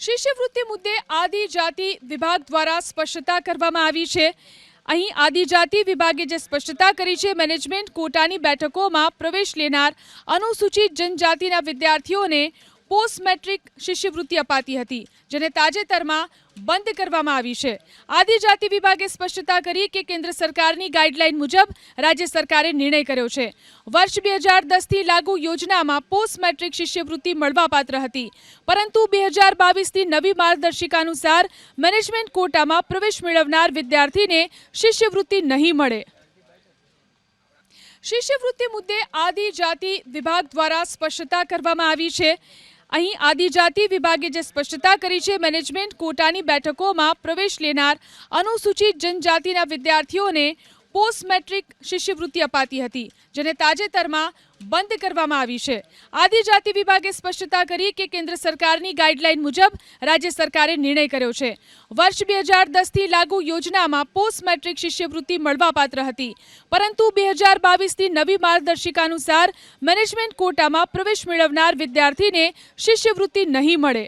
શિષ્યવૃત્તિ મુદ્દે આદિજાતિ વિભાગ દ્વારા સ્પષ્ટતા કરવામાં આવી છે. અહીં આદિજાતિ વિભાગે જે સ્પષ્ટતા કરી છે, મેનેજમેન્ટ કોટાની બેઠકોમાં પ્રવેશ લેનાર અનુસૂચિત જનજાતિના વિદ્યાર્થીઓને પોસ્ટ મેટ્રિક શિષ્યવૃત્તિ અપાતી હતી, જેને તાજેતરમાં બંધ કરવામાં આવી છે. આદિજાતિ વિભાગે સ્પષ્ટતા કરી કે કેન્દ્ર સરકારની ગાઈડલાઈન મુજબ રાજ્ય સરકારે નિર્ણય કર્યો છે. વર્ષ બે હજાર દસથી લાગુ યોજનામાં પોસ્ટ મેટ્રિક શિષ્યવૃત્તિ મળવાપાત્ર હતી. પરંતુ બે હજાર બાવીસની નવી માર્ગદર્શિકા અનુસાર મેનેજમેન્ટ કોટામાં પ્રવેશ મેળવનાર વિદ્યાર્થીને શિષ્યવૃત્તિ નહીં મળે. શિષ્યવૃત્તિ મુદ્દે આદિજાતિ વિભાગ દ્વારા સ્પષ્ટતા કરવામાં આવી છે. અહીં આદિજાતિ વિભાગે જે સ્પષ્ટતા કરી છે, મેનેજમેન્ટ કોટાની બેઠકોમાં પ્રવેશ લેનાર અનુસૂચિત જનજાતિના વિદ્યાર્થીઓને પોસ્ટ મેટ્રિક શિષ્યવૃત્તિ અપાતી હતી, જેને તાજેતરમાં બંધ કરવામાં આવી છે. આદિજાતિ વિભાગે સ્પષ્ટતા કરી કે કેન્દ્ર સરકારની ગાઈડલાઈન મુજબ રાજ્ય સરકારે નિર્ણય કર્યો છે. વર્ષ બે હજાર દસથી લાગુ યોજનામાં પોસ્ટ મેટ્રિક શિષ્યવૃત્તિ મળવાપાત્ર હતી, પરંતુ બે હજાર બાવીસની નવી માર્ગદર્શિકા અનુસાર મેનેજમેન્ટ કોટામાં પ્રવેશ મેળવનાર વિદ્યાર્થીને શિષ્યવૃત્તિ નહીં મળે.